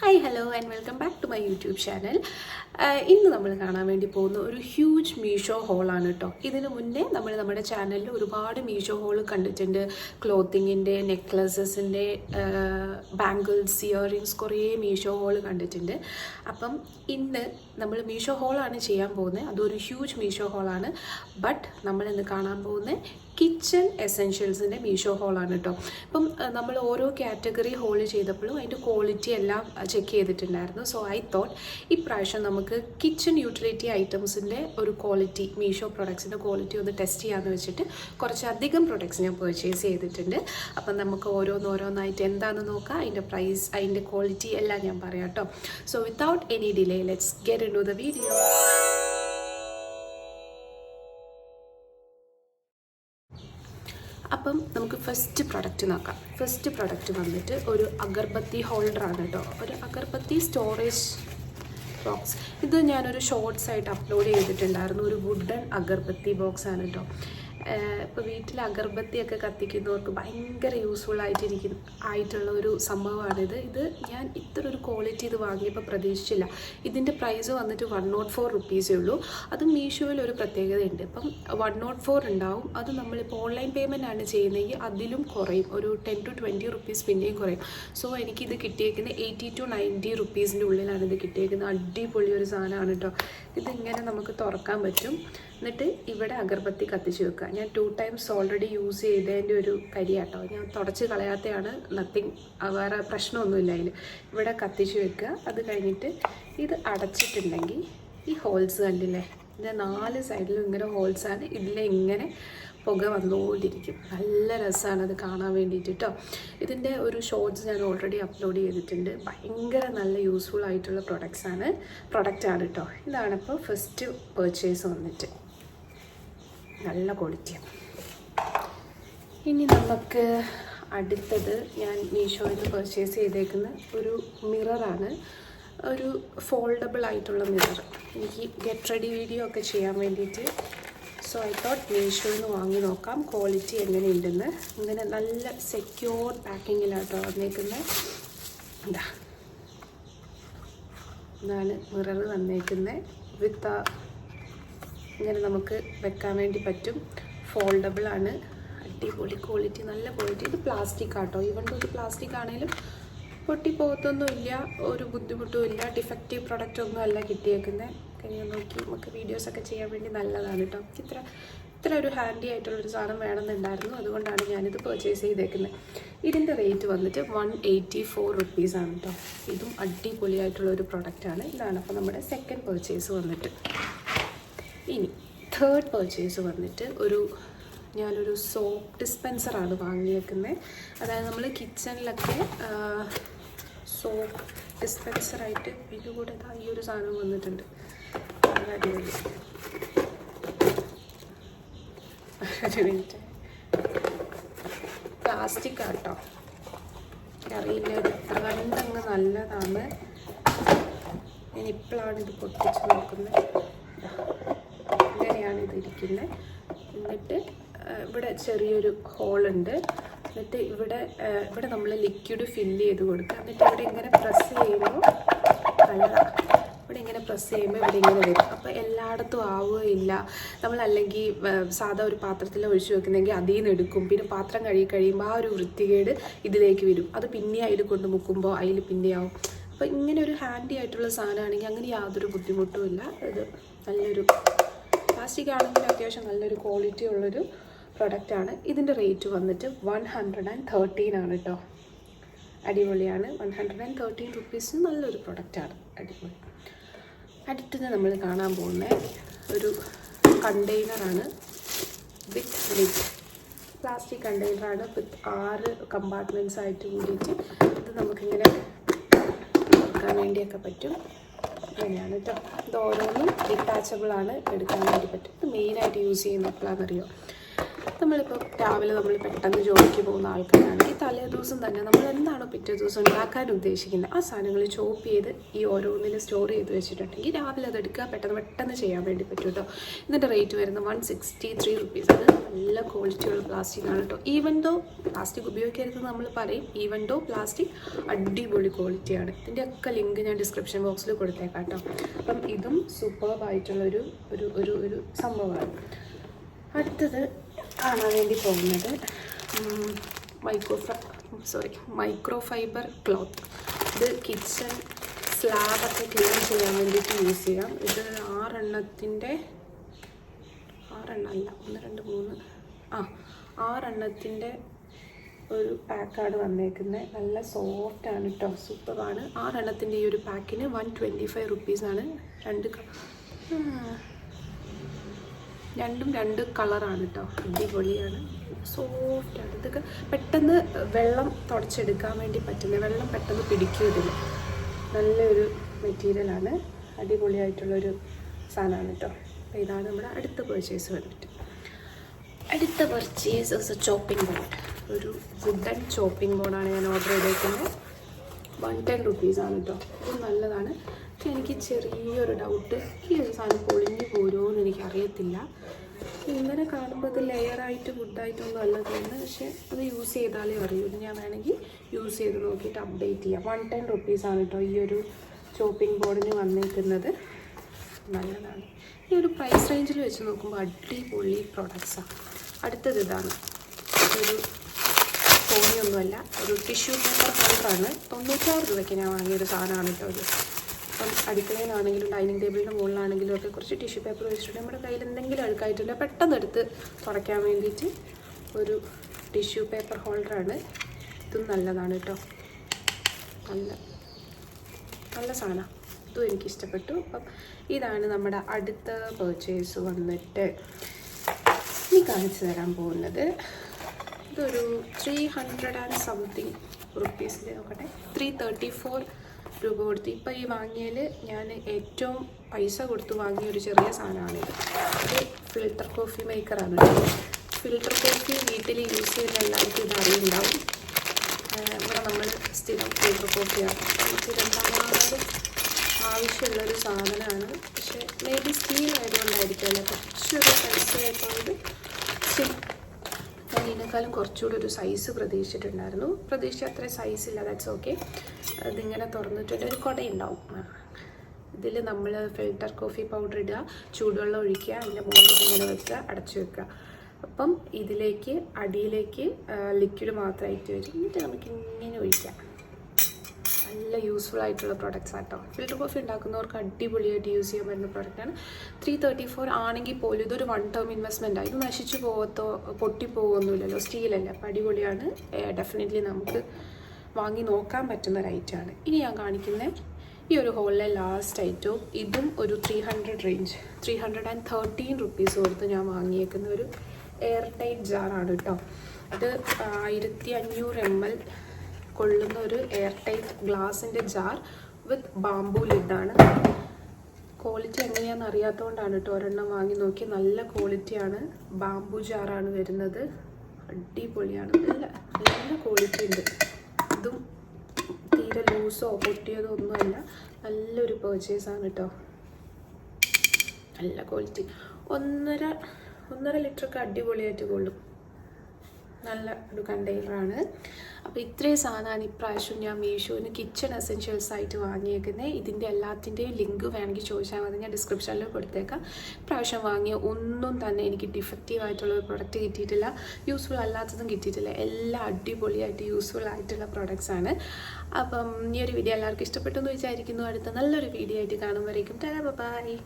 Hi hello and welcome back to my YouTube channel ഇന്ന് നമ്മൾ കാണാൻ വേണ്ടി പോകുന്ന ഒരു ഹ്യൂജ് മീഷോ ഹോളാണ് കേട്ടോ ഇതിന് മുന്നേ നമ്മൾ നമ്മുടെ ചാനലിൽ ഒരുപാട് മീഷോ ഹോൾ കണ്ടിട്ടുണ്ട്. ക്ലോത്തിങ്ങിന്റെ നെക്ലസസിന്റെ ബാംഗിൾസ് ഇയറിങ്സ് കുറേ മീഷോ ഹോൾ കണ്ടിട്ടുണ്ട്. അപ്പം ഇന്ന് നമ്മൾ മീഷോ ഹോളാണ് ചെയ്യാൻ പോകുന്നത്. അതൊരു ഹ്യൂജ് മീഷോ ഹോളാണ് ബട്ട് നമ്മൾ ഇന്ന് കാണാൻ പോകുന്നത് കിച്ചൺ എസെൻഷ്യൽസിന്റെ മീഷോ ഹോളാണ് കേട്ടോ അപ്പം നമ്മൾ ഓരോ കാറ്റഗറി ഹോൾ ചെയ്തപ്പോഴും അതിന്റെ ക്വാളിറ്റി എല്ലാം ചെക്ക് ചെയ്തിട്ടുണ്ടായിരുന്നു. സോ ഐ തോട്ട് ഇപ്രാവശ്യം നമുക്ക് കിച്ചൺ യൂട്ടിലിറ്റി ഐറ്റംസിന്റെ ഒരു ക്വാളിറ്റി മീഷോ പ്രൊഡക്ട്സിന്റെ ക്വാളിറ്റി ഒന്ന് ടെസ്റ്റ് ചെയ്യാമെന്ന് വെച്ചിട്ട് കുറച്ചധികം പ്രൊഡക്ട്സ് ഞാൻ പർച്ചേസ് ചെയ്തിട്ടുണ്ട്. അപ്പം നമുക്ക് ഓരോന്നോരോന്നായിട്ട് എന്താണെന്ന് നോക്കാം. അതിന്റെ പ്രൈസ് അതിന്റെ ക്വാളിറ്റി എല്ലാം ഞാൻ പറയാം കേട്ടോ so without any delay let's get into the video അപ്പം നമുക്ക് ഫസ്റ്റ് പ്രൊഡക്റ്റ് നോക്കാം. ഫസ്റ്റ് പ്രൊഡക്റ്റ് വന്നിട്ട് ഒരു അഗർബത്തി ഹോൾഡറാണ് കേട്ടോ ഒരു അഗർബത്തി സ്റ്റോറേജ് ബോക്സ് ഇത് ഞാനൊരു ഷോർട്സ് ആയിട്ട് അപ്ലോഡ് ചെയ്തിട്ടുണ്ടായിരുന്നു. ഒരു വുഡൻ അഗർബത്തി ബോക്സ് ആണ് കേട്ടോ ഇപ്പോൾ വീട്ടിൽ അഗർബത്തിയൊക്കെ കത്തിക്കുന്നവർക്ക് ഭയങ്കര യൂസ്ഫുൾ ആയിട്ടിരിക്കുന്ന ആയിട്ടുള്ള ഒരു സംഭവമാണിത് ഇത്. ഞാൻ ഇത്ര ഒരു ക്വാളിറ്റി ഇത് വാങ്ങിയപ്പോൾ പ്രതീക്ഷിച്ചില്ല. ഇതിന്റെ പ്രൈസ് വന്നിട്ട് വൺ നോട്ട് ഫോർ റുപ്പീസേ ഉള്ളൂ. അത് മീഷോയിൽ ഒരു പ്രത്യേകതയുണ്ട്. ഇപ്പം വൺ നോട്ട് ഫോർ ഉണ്ടാവും. അത് നമ്മളിപ്പോൾ ഓൺലൈൻ പേയ്മെന്റ് ആണ് ചെയ്യുന്നതെങ്കിൽ അതിലും കുറയും. ഒരു ടെൻ ടു ട്വന്റി റുപ്പീസ് പിന്നെയും കുറയും. സോ എനിക്കിത് കിട്ടിയേക്കുന്നത് എയ്റ്റി ടു നയന്റി റുപ്പീസിന്റെ ഉള്ളിലാണ് ഇത് കിട്ടിയേക്കുന്നത്. അടിപൊളി ഒരു സാധനമാണ് കേട്ടോ ഇതിങ്ങനെ നമുക്ക് തുറക്കാൻ പറ്റും. എന്നിട്ട് ഇവിടെ അഗർബത്തി കത്തിച്ച് വെക്കുക. ഞാൻ ടു ടൈംസ് ഓൾറെഡി യൂസ് ചെയ്തതിന്റെ ഒരു കരിയാട്ടോ. ഞാൻ തുടച്ച് കളയാത്തതാണ് നത്തിങ് വേറെ പ്രശ്നമൊന്നുമില്ല അതിൽ ഇവിടെ കത്തിച്ച് വെക്കുക. അത് കഴിഞ്ഞിട്ട് ഇത് അടച്ചിട്ടുണ്ടെങ്കിൽ ഈ ഹോൾസ് കണ്ടില്ലേ? ഇതിന്റെ നാല് സൈഡിലും ഇങ്ങനെ ഹോൾസാണ് ഇതിലെ ഇങ്ങനെ പുക വന്നുകൊണ്ടിരിക്കും. നല്ല രസമാണ് അത് കാണാൻ വേണ്ടിയിട്ട് കേട്ടോ ഇതിന്റെ ഒരു ഷോർട്സ് ഞാൻ ഓൾറെഡി അപ്ലോഡ് ചെയ്തിട്ടുണ്ട്. ഭയങ്കര നല്ല യൂസ്ഫുൾ ആയിട്ടുള്ള പ്രൊഡക്ട്സാണ് പ്രൊഡക്റ്റാണ് കേട്ടോ ഇതാണിപ്പോൾ ഫസ്റ്റ് പേർച്ചേസ് വന്നിട്ട്. നല്ല ക്വാളിറ്റിയാണ് ഇനി നമുക്ക് അടുത്തത് ഞാൻ മീഷോയിൽ നിന്ന് പർച്ചേസ് ചെയ്തേക്കുന്ന ഒരു മിററാണ് ഒരു ഫോൾഡബിൾ ആയിട്ടുള്ള മിറർ എനിക്ക് ഗെറ്റ് റെഡി വീഡിയോ ഒക്കെ ചെയ്യാൻ വേണ്ടിയിട്ട്. സോ ഐ തോട്ട് മീഷോയിൽ നിന്ന് വാങ്ങി നോക്കാം. ക്വാളിറ്റി എങ്ങനെയുണ്ടെന്ന്. ഇങ്ങനെ നല്ല സെക്യൂർ പാക്കിങ്ങിലാട്ടോ വന്നേക്കുന്നത് എന്താ ഇതാണ് മിറർ വന്നേക്കുന്നത് വിത്ത് ഇങ്ങനെ നമുക്ക് വെക്കാൻ വേണ്ടി പറ്റും. ഫോൾഡബിൾ ആണ്. അടിപൊളി ക്വാളിറ്റി നല്ല ക്വാളിറ്റി ഇത് പ്ലാസ്റ്റിക് ആട്ടോ. ഈവൺ ഇത് പ്ലാസ്റ്റിക് ആണെങ്കിലും പൊട്ടിപ്പോകത്തൊന്നുമില്ല ഒരു ബുദ്ധിമുട്ടും ഇല്ല. ഡിഫക്റ്റീവ് പ്രൊഡക്റ്റ് ഒന്നും അല്ല കിട്ടിയേക്കുന്നത് കഴിഞ്ഞ് നോക്കി നമുക്ക് വീഡിയോസൊക്കെ ചെയ്യാൻ വേണ്ടി നല്ലതാണ് കേട്ടോ ഇത്ര ഇത്ര ഒരു ഹാൻഡി ആയിട്ടുള്ളൊരു സാധനം വേണമെന്നുണ്ടായിരുന്നു. അതുകൊണ്ടാണ് ഞാനിത് പർച്ചേസ് ചെയ്തേക്കുന്നത് ഇതിന്റെ റേറ്റ് വന്നിട്ട് വൺ എയ്റ്റി ഫോർ റുപ്പീസാണ് കേട്ടോ ഇതും അടിപൊളിയായിട്ടുള്ള ഒരു പ്രൊഡക്റ്റാണ് ഇതാണ് അപ്പോൾ നമ്മുടെ സെക്കൻഡ് പർച്ചേസ് വന്നിട്ട്. ഇനി തേർഡ് പർച്ചേസ് വന്നിട്ട് ഒരു ഞാനൊരു സോപ്പ് ഡിസ്പെൻസറാണ് വാങ്ങിയേക്കുന്നത് അതായത് നമ്മൾ കിച്ചണിലൊക്കെ സോപ്പ് ഡിസ്പെൻസറായിട്ട് ഇതിന്റെ കൂടെ ഈ ഒരു സാധനം വന്നിട്ടുണ്ട്. അടിപൊളി. പ്ലാസ്റ്റിക് ആട്ടോ. അറിയില്ല ഇത് കണ്ടങ്ങ് നല്ലതാണ്. ഞാൻ ഇപ്പോഴാണ് ഇത് പൊട്ടിച്ച് നോക്കുന്നത് ഇങ്ങനെയാണ് ഇതിരിക്കുന്നത് എന്നിട്ട് ഇവിടെ ചെറിയൊരു ഹോളുണ്ട്. എന്നിട്ട് ഇവിടെ ഇവിടെ നമ്മൾ ലിക്വിഡ് ഫില്ല് ചെയ്ത് കൊടുക്കുക എന്നിട്ട് ഇവിടെ ഇങ്ങനെ പ്രസ് ചെയ്യുമ്പോൾ കളറാണ് ഇവിടെ ഇങ്ങനെ പ്രസ് ചെയ്യുമ്പോൾ ഇവിടെ ഇങ്ങനെ വരും. അപ്പോൾ എല്ലായിടത്തും ആവുകയില്ല. നമ്മൾ അല്ലെങ്കിൽ സാധാ ഒരു പാത്രത്തിൽ ഒഴിച്ചു വെക്കുന്നെങ്കിൽ അതിൽ നിന്ന് എടുക്കും. പിന്നെ പാത്രം കഴുകി കഴിയുമ്പോൾ ആ ഒരു വൃത്തികേട് ഇതിലേക്ക് വരും. അത് പിന്നെ അതിൽ കൊണ്ട് മുക്കുമ്പോൾ അതിൽ പിന്നെയാവും. അപ്പോൾ ഇങ്ങനെ ഒരു ഹാൻഡി ആയിട്ടുള്ള സാധനമാണെങ്കിൽ അങ്ങനെ യാതൊരു ബുദ്ധിമുട്ടും ഇല്ല. ഇത് നല്ലൊരു പ്ലാസ്റ്റിക് ആണെങ്കിൽ അത്യാവശ്യം നല്ലൊരു ക്വാളിറ്റി ഉള്ളൊരു പ്രൊഡക്റ്റാണ് ഇതിന്റെ റേറ്റ് വന്നിട്ട് വൺ ഹൺഡ്രഡ് ആൻഡ് തേർട്ടീൻ ആണ് കേട്ടോ അടിപൊളിയാണ്. വൺ ഹൺഡ്രഡ് ആൻഡ് തേർട്ടീൻ റുപ്പീസിന് നല്ലൊരു പ്രൊഡക്റ്റാണ് അടിപൊളി. അടുത്തത് നമ്മൾ കാണാൻ പോകുന്ന ഒരു കണ്ടെയ്നറാണ് വിത്ത് ലിഡ് പ്ലാസ്റ്റിക് കണ്ടെയ്നറാണ് വിത്ത് ആറ് കമ്പാർട്ട്മെന്റ്സ് ആയിട്ട് കൂടിയിട്ട് ഇത് നമുക്കിങ്ങനെ വേണ്ടിയൊക്കെ പറ്റും. അങ്ങനെയാണ് കേട്ടോ. ഇത് ഓരോന്നും ഡിറ്റാച്ചബിളാണ് എടുക്കാൻ വേണ്ടി പറ്റും ഇത് മെയിനായിട്ട് യൂസ് ചെയ്യുന്ന എപ്പോഴാണെന്നറിയോ നമ്മളിപ്പോൾ രാവിലെ നമ്മൾ പെട്ടെന്ന് ജോലിക്ക് പോകുന്ന ആൾക്കാരാണെങ്കിൽ തലേ ദിവസം തന്നെ നമ്മൾ എന്താണോ പിറ്റേ ദിവസം ഉണ്ടാക്കാൻ ഉദ്ദേശിക്കുന്നത് ആ സാധനങ്ങൾ ചോപ്പ് ചെയ്ത് ഈ ഓരോന്നിനും സ്റ്റോർ ചെയ്ത് വെച്ചിട്ടുണ്ടെങ്കിൽ രാവിലെ അത് എടുക്കുക. പെട്ടെന്ന് പെട്ടെന്ന് ചെയ്യാൻ വേണ്ടി പറ്റും കേട്ടോ ഇതിന്റെ റേറ്റ് വരുന്നത് വൺ സിക്സ്റ്റി ത്രീ റുപ്പീസ് അത് നല്ല ക്വാളിറ്റിയുള്ള പ്ലാസ്റ്റിക് ആണ് കേട്ടോ ഈവൻ ദോ പ്ലാസ്റ്റിക് ഉപയോഗിക്കരുത് നമ്മൾ പറയും. ഈവൻ ദോ പ്ലാസ്റ്റിക് അടിപൊളി ക്വാളിറ്റിയാണ് ഇതിന്റെ ഒക്കെ ലിങ്ക് ഞാൻ ഡിസ്ക്രിപ്ഷൻ ബോക്സിൽ കൊടുത്തേക്കാം കേട്ടോ അപ്പം ഇതും സൂപ്പർബായിട്ടുള്ളൊരു ഒരു ഒരു ഒരു സംഭവമാണ്. അടുത്തത് കാണാൻ വേണ്ടി പോകുന്നത്. Micro sorry micro fiber cloth ഇത് കിച്ചൺ സ്ലാബൊക്കെ ക്ലീൻ ചെയ്യാൻ വേണ്ടിയിട്ട് യൂസ് ചെയ്യാം. ഇത് ആറെണ്ണത്തിന്റെ ആറെണ്ണമല്ല ഒന്ന് രണ്ട് മൂന്ന്. ആ ആറെണ്ണത്തിന്റെ ഒരു പാക്കാണ് വന്നേക്കുന്നത്. നല്ല സോഫ്റ്റാണ് കേട്ടോ സൂപ്പറാണ് ആറെണ്ണത്തിന്റെ ഈ ഒരു പാക്കിന് വൺ ട്വന്റി ഫൈവ് റുപ്പീസാണ് രണ്ട്. രണ്ടും രണ്ട് കളറാണ് കേട്ടോ അടിപൊളിയാണ്. സോഫ്റ്റാണ് ഇതൊക്കെ പെട്ടെന്ന് വെള്ളം തുടച്ചെടുക്കാൻ വേണ്ടി പറ്റുന്ന വെള്ളം പെട്ടെന്ന് പിടിക്കും നല്ലൊരു മെറ്റീരിയലാണ് അടിപൊളിയായിട്ടുള്ളൊരു സാധനമാണ് കേട്ടോ അപ്പോൾ ഇതാണ് നമ്മുടെ അടുത്ത പർച്ചേസ് വന്നിട്ട്. അടുത്ത പർച്ചേസ് ചോപ്പിംഗ് ബോർഡ് ഒരു വുഡൻ ചോപ്പിംഗ് ബോർഡാണ് ഞാൻ ഓർഡർ ചെയ്തേക്കുന്നത്. വൺ ടെൻ റുപ്പീസാണ് കേട്ടോ ഇത് നല്ലതാണ്. പക്ഷെ എനിക്ക് ചെറിയൊരു ഡൗട്ട് ഈ ഒരു സാധനം പൊളിഞ്ഞു പോരുമോ എന്ന് എനിക്ക് അറിയത്തില്ല ഇങ്ങനെ കാണുമ്പോൾ അത് ലെയറായിട്ട് ഗുഡായിട്ടൊന്നും അല്ല തോന്നുന്നത് പക്ഷെ അത് യൂസ് ചെയ്താലേ അറിയൂ. ഞാൻ വേണമെങ്കിൽ യൂസ് ചെയ്ത് നോക്കിയിട്ട് അപ്ഡേറ്റ് ചെയ്യാം. വൺ ടെൻ റുപ്പീസാണ് കേട്ടോ ഈ ഒരു ചോപ്പിംഗ് ബോർഡിന് വന്നിരിക്കുന്നത് നല്ലതാണ്. ഈ ഒരു പ്രൈസ് റേഞ്ചിൽ വെച്ച് നോക്കുമ്പോൾ അടിപൊളി പ്രോഡക്റ്റ്സാണ് അടുത്തത് ഇതാണ്. ഒരു ഫോണിയൊന്നുമല്ല ഒരു ടിഷ്യൂ പേപ്പർ ഹോൾഡറാണ് തൊണ്ണൂറ്റാറ് രൂപയ്ക്ക് ഞാൻ വാങ്ങിയൊരു സാധനമാണ് കേട്ടോ ഇത്. അപ്പം അടുക്കളയിലാണെങ്കിലും ഡൈനിങ് ടേബിളിന്റെ മുകളിലാണെങ്കിലും ഒക്കെ കുറച്ച് ടിഷ്യൂ പേപ്പർ വെച്ചിട്ടുണ്ടെങ്കിൽ നമ്മുടെ കയ്യിൽ എന്തെങ്കിലും അഴുക്കായിട്ടില്ല പെട്ടെന്ന് എടുത്ത് തുടയ്ക്കാൻ വേണ്ടിയിട്ട് ഒരു ടിഷ്യൂ പേപ്പർ ഹോൾഡറാണ്. ഇതും നല്ലതാണ് കേട്ടോ. നല്ല നല്ല സാധനമാണ് ഇതും എനിക്ക് ഇഷ്ടപ്പെട്ടു അപ്പം ഇതാണ് നമ്മുടെ അടുത്ത പേർച്ചേസ് വന്നിട്ട് ഇനി കാണിച്ചു തരാൻ പോകുന്നത്. ഇതൊരു ത്രീ ഹൺഡ്രഡ് ആൻഡ് സംതിങ് റുപ്പീസിന്റെ നോക്കട്ടെ. ത്രീ തേർട്ടി ഫോർ രൂപ കൊടുത്ത് ഇപ്പോൾ ഈ വാങ്ങിയതിൽ ഞാൻ ഏറ്റവും പൈസ കൊടുത്ത് വാങ്ങിയ ഒരു ചെറിയ സാധനമാണിത് ഇത്. ഫിൽട്ടർ കോഫി മേക്കറാണ് ഫിൽട്ടർ കോഫി വീട്ടിൽ യൂസ് ചെയ്യുന്ന എല്ലാവർക്കും ഇത് അറിയുണ്ടാവും. ഇവിടെ നമ്മൾ സ്ഥിരം ഫിൽട്ടർ കോഫിയാണ് നമുക്ക് രണ്ടാമത് ആവശ്യമുള്ളൊരു സാധനമാണ്. പക്ഷേ മേ ബി സ്റ്റീൽ ആയതുകൊണ്ടായിരിക്കുമല്ലോ കുറച്ചൊരു പൈസ ആയതുകൊണ്ട് ഞാൻ ഇതിനേക്കാളും കുറച്ചുകൂടി ഒരു സൈസ് പ്രതീക്ഷിച്ചിട്ടുണ്ടായിരുന്നു. പ്രതീക്ഷിച്ച അത്ര സൈസ് ഇല്ല. ദാറ്റ്സ് ഓക്കെ അതിങ്ങനെ തുറന്നിട്ടുണ്ട് ഒരു കുടയുണ്ടാവും. ഇതിൽ നമ്മൾ ഫിൽട്ടർ കോഫി പൗഡർ ഇടുക ചൂടുവെള്ളം ഒഴിക്കുക അതിന്റെ മുകളിൽ ഇങ്ങനെ വെക്കുക അടച്ചു വെക്കുക. അപ്പം ഇതിലേക്ക് അടിയിലേക്ക് ലിക്വിഡ് മാത്രമായിട്ട് വരും. എന്നിട്ട് നമുക്ക് ഇങ്ങനെ ഒഴിക്കാം. നല്ല യൂസ്ഫുൾ ആയിട്ടുള്ള പ്രോഡക്റ്റ്സ് ആട്ടോ. ഫിൽട്ടർ കോഫി ഉണ്ടാക്കുന്നവർക്ക് അടിപൊളിയായിട്ട് യൂസ് ചെയ്യാൻ പറ്റുന്ന പ്രോഡക്റ്റാണ് ത്രീ തേർട്ടി ഫോർ ആണെങ്കിൽ പോലും ഇതൊരു വൺ ടേം ഇൻവെസ്റ്റ്മെന്റ് ഇത് നശിച്ചു പോകത്തോ പൊട്ടിപ്പോകുമൊന്നുമില്ലല്ലോ സ്റ്റീലല്ലേ അപ്പോൾ അടിപൊളിയാണ്. ഡെഫിനറ്റ്ലി നമുക്ക് വാങ്ങി നോക്കാൻ പറ്റുന്ന ഒരു ഇനി ഞാൻ കാണിക്കുന്ന ഈ ഒരു ഹോളിലെ ലാസ്റ്റ് ഐറ്റവും ഇതും ഒരു three hundred range three hundred and thirteen rupees കൊടുത്ത് ഞാൻ വാങ്ങിയേക്കുന്ന ഒരു എയർ ടൈറ്റ് ജാറാണ് കേട്ടോ ഇത് ആയിരത്തി അഞ്ഞൂറ് എം എൽ കൊള്ളുന്ന ഒരു എയർ ടൈറ്റ് ഗ്ലാസിന്റെ ജാർ വിത്ത് ബാംബു ലിഡാണ് ക്വാളിറ്റി എങ്ങനെയാണെന്ന് അറിയാത്തതുകൊണ്ടാണ് കേട്ടോ ഒരെണ്ണം വാങ്ങി നോക്കി നല്ല ക്വാളിറ്റിയാണ് ബാംബു ജാറാണ് വരുന്നത്. അടിപൊളിയാണ്. നല്ല നല്ല ക്വാളിറ്റി ഉണ്ട്. ഇതും തീരെ ലൂസോ പൊട്ടിയതോ ഒന്നുമല്ല. നല്ലൊരു പേർച്ചേസാണ് കേട്ടോ നല്ല ക്വാളിറ്റി ഒന്നര ഒന്നര ലിറ്ററൊക്കെ അടിപൊളിയായിട്ട് കൊള്ളും. നല്ല ഒരു കണ്ടെയ്നറാണ് അപ്പോൾ ഇത്രയും സാധനമാണ് ഇപ്രാവശ്യം ഞാൻ മീഷോന് കിച്ചൺ എസെൻഷ്യൽസ് ആയിട്ട് വാങ്ങിയേക്കുന്നത് ഇതിന്റെ എല്ലാത്തിന്റെയും ലിങ്ക് വേണമെങ്കിൽ ചോദിച്ചാൽ മതി. ഞാൻ ഡിസ്ക്രിപ്ഷനിൽ കൊടുത്തേക്കാം. ഇപ്രാവശ്യം വാങ്ങിയ ഒന്നും തന്നെ എനിക്ക് ഡിഫക്റ്റീവ് ആയിട്ടുള്ള ഒരു പ്രൊഡക്റ്റ് കിട്ടിയിട്ടില്ല. യൂസ്ഫുൾ അല്ലാത്തതും കിട്ടിയിട്ടില്ല. എല്ലാം അടിപൊളിയായിട്ട് യൂസ്ഫുൾ ആയിട്ടുള്ള പ്രൊഡക്ട്സ് ആണ്. അപ്പം ഈ ഒരു വീഡിയോ എല്ലാവർക്കും ഇഷ്ടപ്പെട്ടു എന്ന് വിചാരിക്കുന്നു. അടുത്ത നല്ലൊരു വീഡിയോ ആയിട്ട് കാണുമ്പോഴേക്കും ബൈ.